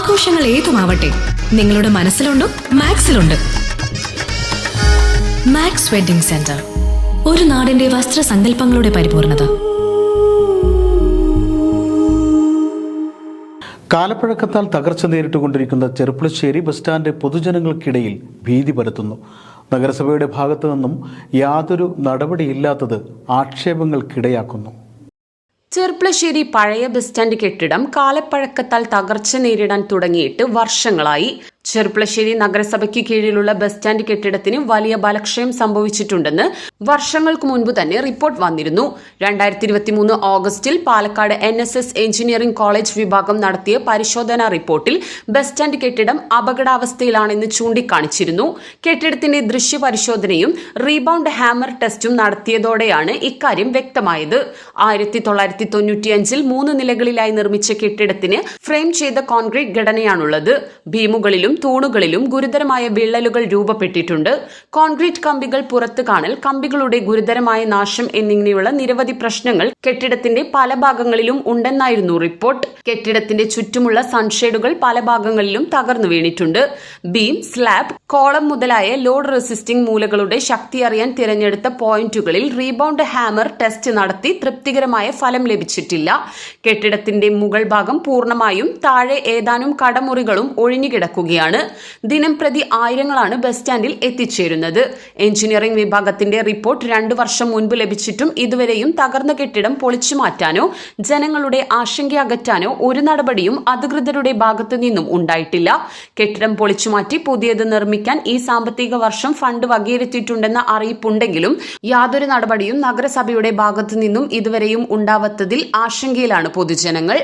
ആഘോഷങ്ങൾ ഏതുമാവട്ടെ നിങ്ങളുടെ മനസ്സിലുണ്ടോ മാക്സിലുണ്ട്. മാക്സ് വെഡിംഗ് സെന്റർ ഒരു നാടിന്റെ വസ്ത്രസങ്കല്പങ്ങളുടെ പരിപൂർണത. കാലപ്പഴക്കത്താൽ തകർച്ച നേരിട്ടുകൊണ്ടിരിക്കുന്ന ചെറുപ്പുളശ്ശേരി ബസ് സ്റ്റാൻഡ് പൊതുജനങ്ങൾക്കിടയിൽ ഭീതി പരത്തുന്നു. നഗരസഭയുടെ ഭാഗത്തു നിന്നും യാതൊരു നടപടിയില്ലാത്തത് ആക്ഷേപങ്ങൾക്കിടയാക്കുന്നു. ചെർപ്പളശ്ശേരി പഴയ ബസ് സ്റ്റാൻഡ് കെട്ടിടം കാലപ്പഴക്കത്താൽ തകർച്ച നേരിടാൻ തുടങ്ങിയിട്ട് വർഷങ്ങളായി. ചെർപ്പളശ്ശേരി നഗരസഭയ്ക്ക് കീഴിലുള്ള ബസ് സ്റ്റാൻഡ് കെട്ടിടത്തിന് വലിയ ബലക്ഷയം സംഭവിച്ചിട്ടുണ്ടെന്ന് വർഷങ്ങൾക്ക് മുൻപ് തന്നെ റിപ്പോർട്ട് വന്നിരുന്നു. രണ്ടായിരത്തി ഇരുപത്തിമൂന്ന് ഓഗസ്റ്റിൽ Palakkad N S S engineering college വിഭാഗം നടത്തിയ പരിശോധനാ റിപ്പോർട്ടിൽ ബസ് സ്റ്റാൻഡ് കെട്ടിടം അപകടാവസ്ഥയിലാണെന്ന് ചൂണ്ടിക്കാണിച്ചിരുന്നു. കെട്ടിടത്തിന്റെ ദൃശ്യപരിശോധനയും റീബൗണ്ട് ഹാമർ ടെസ്റ്റും നടത്തിയതോടെയാണ് ഇക്കാര്യം വ്യക്തമായത്. ആയിരത്തി തൊള്ളായിരത്തി തൊണ്ണൂറ്റിയഞ്ചിൽ മൂന്ന് നിലകളിലായി നിർമ്മിച്ച കെട്ടിടത്തിന് ഫ്രെയിം ചെയ്ത കോൺക്രീറ്റ് ഘടനയാണുള്ളത്. ഭീമുകളിലും തൂണുകളിലും ഗുരുതരമായ വിള്ളലുകൾ രൂപപ്പെട്ടിട്ടുണ്ട്. കോൺക്രീറ്റ് കമ്പികൾ പുറത്തു കാണൽ കമ്പികളുടെ ഗുരുതരമായ നാശം എന്നിങ്ങനെയുള്ള നിരവധി പ്രശ്നങ്ങൾ കെട്ടിടത്തിന്റെ പല ഭാഗങ്ങളിലും ഉണ്ടെന്നായിരുന്നു റിപ്പോർട്ട്. കെട്ടിടത്തിന്റെ ചുറ്റുമുള്ള സൺഷെയ്ഡുകൾ പല ഭാഗങ്ങളിലും തകർന്നു വീണിട്ടുണ്ട്. ബീം സ്ലാബ് കോളം മുതലായ ലോഡ് റെസിസ്റ്റിംഗ് മൂലകളുടെ ശക്തി അറിയാൻ തിരഞ്ഞെടുത്ത പോയിന്റുകളിൽ റീബൗണ്ട് ഹാമർ ടെസ്റ്റ് നടത്തി തൃപ്തികരമായ ഫലം ലഭിച്ചിട്ടില്ല. കെട്ടിടത്തിന്റെ മുകൾ ഭാഗം പൂർണമായും താഴെ ഏതാനും കടമുറികളും ഒഴിഞ്ഞുകിടക്കുകയാണ്. ദിനം പ്രതി ആയിരങ്ങളാണ് ബസ് സ്റ്റാൻഡിൽ എത്തിച്ചേരുന്നത്. എഞ്ചിനീയറിംഗ് വിഭാഗത്തിന്റെ റിപ്പോർട്ട് രണ്ടു വർഷം മുൻപ് ലഭിച്ചിട്ടും ഇതുവരെയും തകർന്ന കെട്ടിടം പൊളിച്ചു മാറ്റാനോ ജനങ്ങളുടെ ആശങ്ക അകറ്റാനോ ഒരു നടപടിയും അധികൃതരുടെ ഭാഗത്തു നിന്നും ഉണ്ടായിട്ടില്ല. കെട്ടിടം പൊളിച്ചുമാറ്റി പുതിയത് നിർമ്മിക്കാൻ ഈ സാമ്പത്തിക വർഷം ഫണ്ട് വകയിരുത്തിയിട്ടുണ്ടെന്ന അറിയിപ്പുണ്ടെങ്കിലും യാതൊരു നടപടിയും നഗരസഭയുടെ ഭാഗത്തു നിന്നും ഇതുവരെയും ഉണ്ടാവാത്തതിൽ ആശങ്കയിലാണ് പൊതുജനങ്ങൾ.